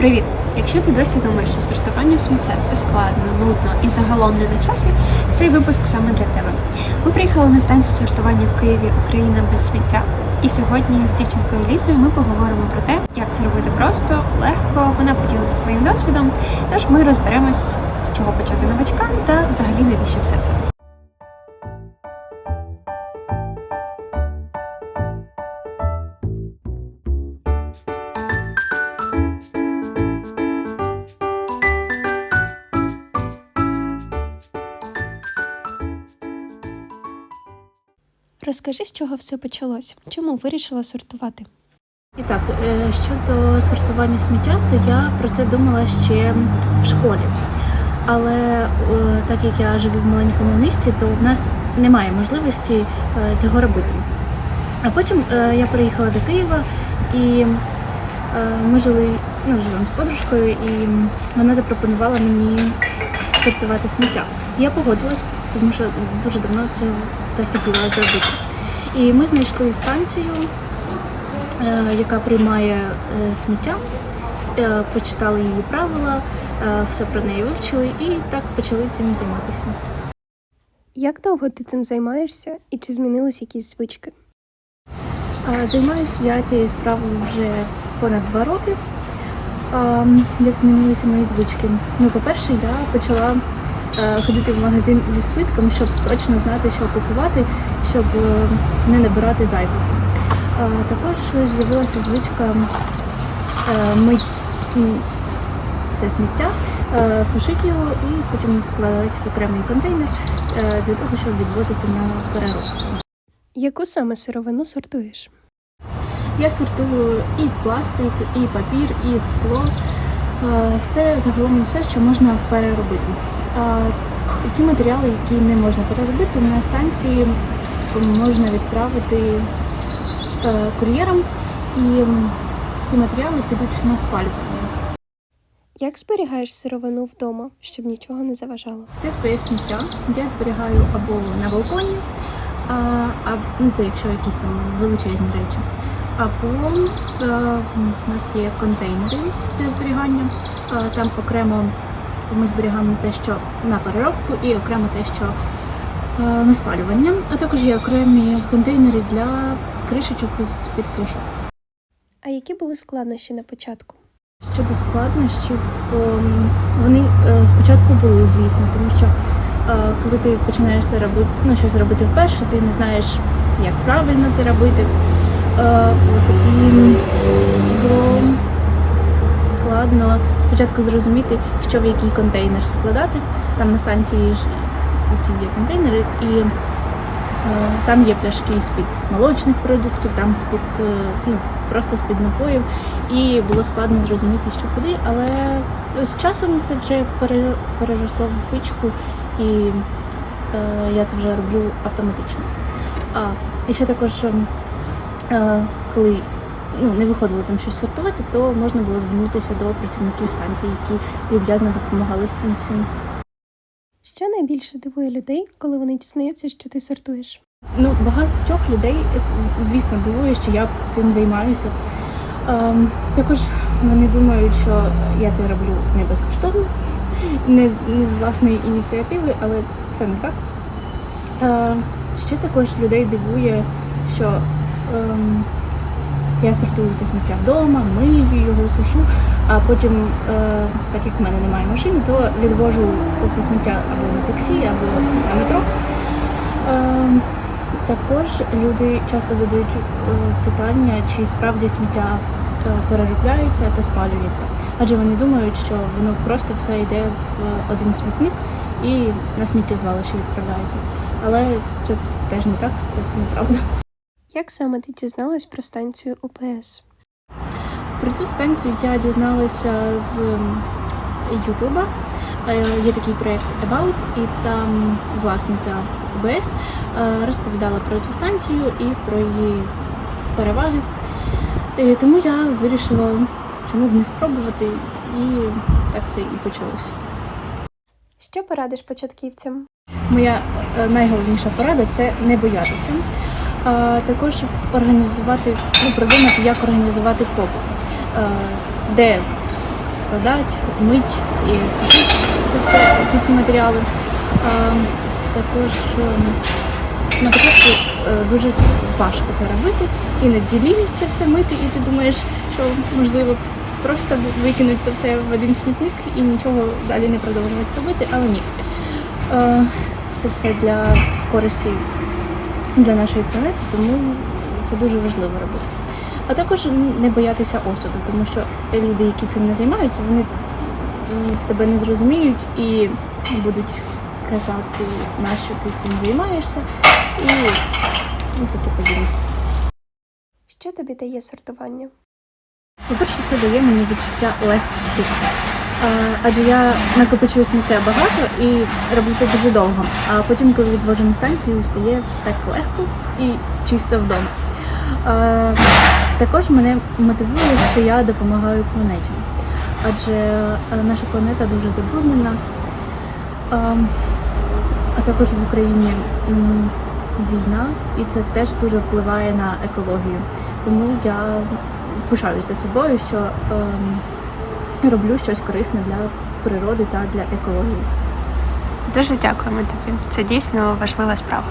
Привіт! Якщо ти досі думаєш, що сортування сміття це складно, нудно і загалом не на часі, цей випуск саме для тебе. Ми приїхали на станцію сортування в Києві Україна без сміття. І сьогодні з дівчинкою Лізою ми поговоримо про те, як це робити просто, легко. Вона поділиться своїм досвідом. Тож ми розберемось, з чого почати новачкам та взагалі навіщо все це. Розкажи, з чого все почалось? Чому вирішила сортувати? І так, е, щодо сортування сміття, то я про це думала ще в школі. Але е, так як я живу в маленькому місті, то в нас немає можливості е, цього робити. А потім я приїхала до Києва і ми жили, ну, живемо з подружкою, і вона запропонувала мені сортувати сміття. Я погодилась, тому що дуже давно це, це хотіла зробити. І ми знайшли станцію, е, яка приймає е, сміття, е, почитали її правила, все про неї вивчили і так почали цим займатися. Як довго ти цим займаєшся і чи змінились якісь звички? Займаюся я цією справою вже понад два роки. Як змінилися мої звички? Ну, по-перше, я почала ходити в магазин зі списком, щоб точно знати, що купувати, щоб е, не набирати зайвого. Е, Також з'явилася звичка е, мить все сміття, е, сушити його і потім складати в окремий контейнер е, для того, щоб відвозити на переробку. Яку саме сировину сортуєш? Я сортую і пластик, і папір, і скло. Е, Все загалом все, що можна переробити. А ті матеріали, які не можна переробити, на станції можна відправити е, кур'єром, і ці матеріали підуть на спалювання. Як зберігаєш сировину вдома, щоб нічого не заважало? Все своє сміття я зберігаю або на балконі, а, а ну, це якщо якісь там величезні речі. Або е, в- нас є контейнери для зберігання. Е, там окремо ми зберігаємо те, що на переробку, і окремо те, що е, на спалювання. А також є окремі контейнери для кришечок з під кришок. А які були складнощі на початку? Щодо складнощів, то вони е, спочатку були, звісно, тому що е, коли ти починаєш це робити, ну щось робити вперше, ти не знаєш, як правильно це робити. От, і було складно спочатку зрозуміти, що в який контейнер складати. Там на станції ж ці є контейнери, і е, там є пляшки з-під молочних продуктів, там з-під е, ну, просто з-під напоїв. І було складно зрозуміти, що куди, але з часом це вже переросло в звичку, і е, я це вже роблю автоматично. А і ще також, ем, е, коли ну, не виходило там щось сортувати, то можна було звернутися до працівників станції, які люб'язно допомагали з цим всім. Що найбільше дивує людей, коли вони дізнаються, що ти сортуєш? Ну, багатьох людей, звісно, дивує, що я цим займаюся. Ем, також вони думають, що я це роблю не безкоштовно, не, з- не з власної ініціативи, але це не так. Е, ще також людей дивує, що ем, я сортую це сміття вдома, мию його, сушу, а потім, е, так як в мене немає машини, то відвожу це все сміття або на таксі, або на метро. Ем, також люди часто задають е, питання, чи справді сміття е, переробляється та спалюється. Адже вони думають, що воно просто все йде в один смітник і на сміттєзвалище відправляється. Але це теж не так, це все неправда. Як саме ти дізналась про станцію ОПС? Про цю станцію я дізналася з ем, Ютуба. Е, Є такий проєкт About, і там власниця ОБС е, розповідала про цю станцію і про її переваги. І тому я вирішила, чому б не спробувати, і так все і почалося. Що порадиш початківцям? Моя е, найголовніша порада це не боятися. А також організувати, ну, придумати, як організувати побут, Е, де складати, мить і сушити це все, ці всі матеріали. А, також ем, на початку е, дуже важко це робити, іноді лінь це все мити, і ти думаєш, що можливо просто викинути це все в один смітник і нічого далі не продовжувати робити, але ні. Е, Це все для користі для нашої планети, тому це дуже важливо робити. А також не боятися осуду, тому що люди, які цим не займаються, вони тебе не зрозуміють і будуть казати, нащо ти цим займаєшся, і ну, таке подібне. Що тобі дає сортування? По-перше, це дає мені відчуття легкості. Е, Адже я накопичую сміття багато і роблю це дуже довго. А потім, коли відводжу на станцію, стає так легко і чисто вдома. Е, Також мене мотивує, що я допомагаю планеті. Адже е, наша планета дуже забруднена. А також в Україні війна, і це теж дуже впливає на екологію. Тому я пишаюся собою, що ем, роблю щось корисне для природи та для екології. Дуже дякуємо тобі. Це дійсно важлива справа.